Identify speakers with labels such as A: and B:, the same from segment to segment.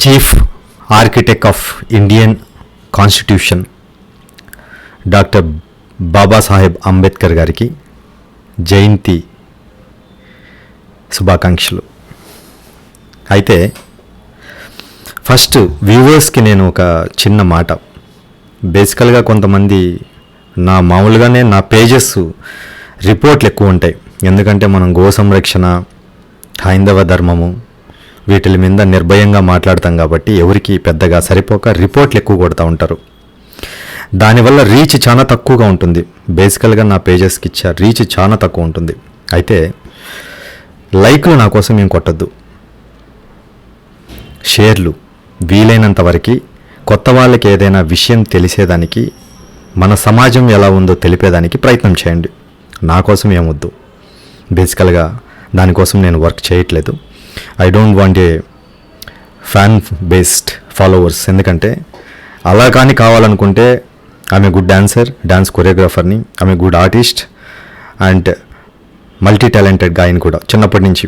A: Chief architect of Indian constitution doctor Babasaheb Ambedkar గారికి జయంతి శుభాకాంక్షలు. అయితే ఫస్ట్ వ్యూవర్స్కి నేను ఒక చిన్న మాట. బేసికల్గా కొంతమంది నా మామూలుగానే నా పేజెస్ రిపోర్ట్లు ఎక్కువ ఉంటాయి. ఎందుకంటే మనం గో సంరక్షణ హైందవ ధర్మము వీటిల మీద నిర్భయంగా మాట్లాడతాం కాబట్టి ఎవరికి పెద్దగా సరిపోక రిపోర్ట్లు ఎక్కువ కొడతా ఉంటారు. దానివల్ల రీచ్ చాలా తక్కువగా ఉంటుంది. బేసికల్గా నా పేజెస్కి ఇచ్చే రీచ్ చాలా తక్కువ ఉంటుంది. అయితే లైక్లు నా కోసం ఏం కొట్టద్దు. షేర్లు వీలైనంత వరకు కొత్త వాళ్ళకి ఏదైనా విషయం తెలిసేదానికి మన సమాజం ఎలా ఉందో తెలిపేదానికి ప్రయత్నం చేయండి. నా కోసం ఏమొద్దు బేసికల్గా దానికోసం నేను వర్క్ చేయట్లేదు. I don't want a fan based followers ఎందుకంటే అలా కానీ కావాలనుకుంటే ఆమె గుడ్ డాన్సర్ డాన్స్ కొరియోగ్రాఫర్ని ఆమె good artist and multi talented గాయని కూడా చిన్నప్పటి నుంచి.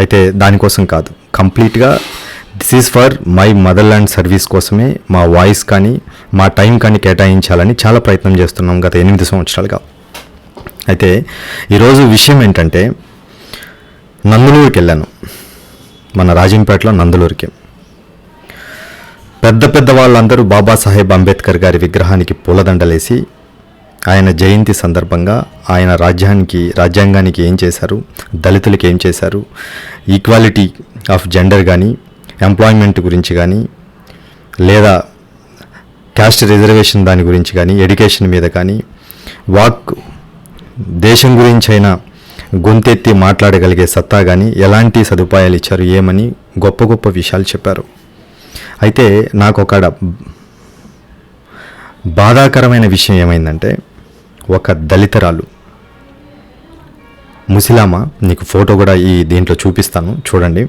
A: అయితే దానికోసం కాదు. కంప్లీట్గా this is for my mother land service కోసమే మా వాయిస్ కానీ మా టైం కానీ కేటాయించాలని చాలా ప్రయత్నం చేస్తున్నాం గత ఎనిమిది సంవత్సరాలుగా. అయితే ఈరోజు విషయం ఏంటంటే నందులూరుకి వెళ్ళాను మన రాజంపేటలో నందులూరుకి. పెద్ద పెద్ద వాళ్ళందరూ బాబాసాహెబ్ అంబేద్కర్ గారి విగ్రహానికి పూలదండలేసి ఆయన జయంతి సందర్భంగా ఆయన రాజ్యానికి రాజ్యాంగానికి ఏం చేశారు దళితులకి ఏం చేశారు ఈక్వాలిటీ ఆఫ్ జెండర్ కానీ ఎంప్లాయ్మెంట్ గురించి కానీ లేదా క్యాస్ట్ రిజర్వేషన్ దాని గురించి కానీ ఎడ్యుకేషన్ మీద కానీ వాక్ దేశం గురించి అయినా గొంతెత్తి మాట్లాడగలిగే సత్తా కానీ ఎలాంటి సదుపాయాలు ఇచ్చారు ఏమని గొప్ప గొప్ప విషయాలు చెప్పారు. అయితే నాకు ఒక బాధాకరమైన విషయం ఏమైందంటే ఒక దళితరాలు. ముసిలామ నీకు ఫోటో కూడా ఈ దీంట్లో చూపిస్తాను చూడండి.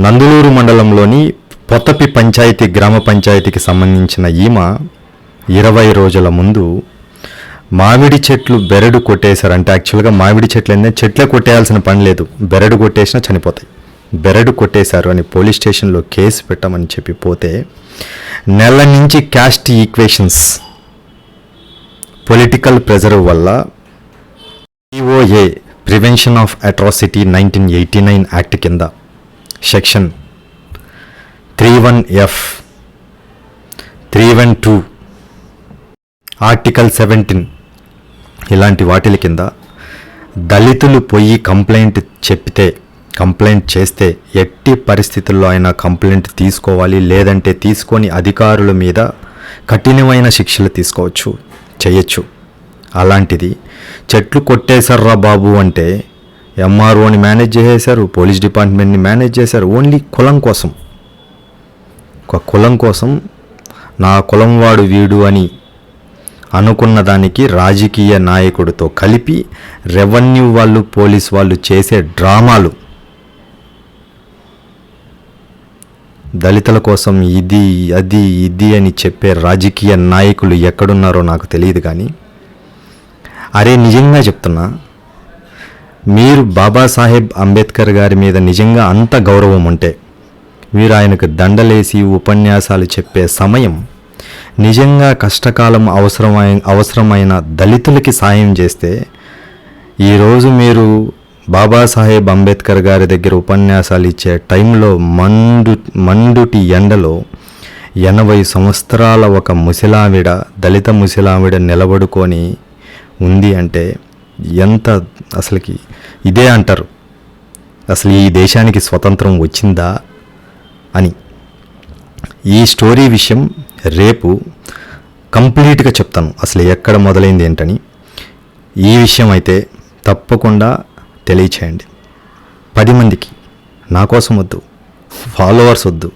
A: నందులూరు మండలంలోని పొత్తపి పంచాయతీ గ్రామ పంచాయతీకి సంబంధించిన ఈమ ఇరవై రోజుల ముందు మామిడి చెట్లు బెరడు కొట్టేశారంటే. యాక్చువల్గా మామిడి చెట్లు ఏంటంటే చెట్లే కొట్టేయాల్సిన పని లేదు. బెరడు కొట్టేసినా చనిపోతాయి. బెరడు కొట్టేశారు అని పోలీస్ స్టేషన్లో కేసు పెట్టమని చెప్పి పోతే నెల నుంచి క్యాస్ట్ ఈక్వేషన్స్. పొలిటికల్ ప్రెజర్ వల్ల POA prevention of atrocity nineteen eighty nine act కింద section three one F three one two article seventeen ఇలాంటి వాటిల కింద దళితులు పోయి కంప్లైంట్ చెప్తే కంప్లైంట్ చేస్తే ఎట్టి పరిస్థితుల్లో అయినా కంప్లైంట్ తీసుకోవాలి లేదంటే తీసుకొని అధికారుల మీద కఠినమైన శిక్షలు తీసుకోవచ్చు చేయొచ్చు. అలాంటిది చెట్లు కొట్టేశారా బాబు అంటే ఎంఆర్ఓని మేనేజ్ చేసేశారు పోలీస్ డిపార్ట్మెంట్ని మేనేజ్ చేశారు ఓన్లీ కులం కోసం. ఒక కులం కోసం నా కులం వాడు వీడు అని అనుకున్న దానికి రాజకీయ నాయకుడితో కలిపి రెవెన్యూ వాళ్ళు పోలీస్ వాళ్ళు చేసే డ్రామాలు. దళితుల కోసం ఇది అది ఇది అని చెప్పే రాజకీయ నాయకులు ఎక్కడున్నారో నాకు తెలియదు కానీ అరే నిజంగా చెప్తున్నా మీరు బాబాసాహెబ్ అంబేద్కర్ గారి మీద నిజంగా అంత గౌరవం ఉంటే మీరు ఆయనకు దండలేసి ఉపన్యాసాలు చెప్పే సమయం నిజంగా కష్టకాలం అవసరమై అవసరమైన దళితులకి సాయం చేస్తే ఈరోజు మీరు బాబాసాహెబ్ అంబేద్కర్ గారి దగ్గర ఉపన్యాసాలు ఇచ్చే టైంలో మండు మండుటి ఎండలో ఎనభై సంవత్సరాల ఒక ముసలావిడ దళిత ముసలావిడ నిలబడుకొని ఉంది అంటే ఎంత అసలుకి ఇదే అంటారు. అసలు ఈ దేశానికి స్వతంత్రం వచ్చిందా అని. ఈ స్టోరీ విషయం రేపు కంప్లీట్గా చెప్తాను. అసలు ఎక్కడ మొదలైంది ఏంటని. ఈ విషయం అయితే తప్పకుండా తెలియచేయండి. పది మందికి నా కోసం వద్దు. ఫాలోవర్స్ వద్దు.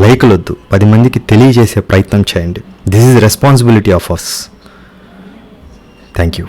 A: లైకులు వద్దు. పది మందికి తెలియజేసే ప్రయత్నం చేయండి. This is responsibility of us thank you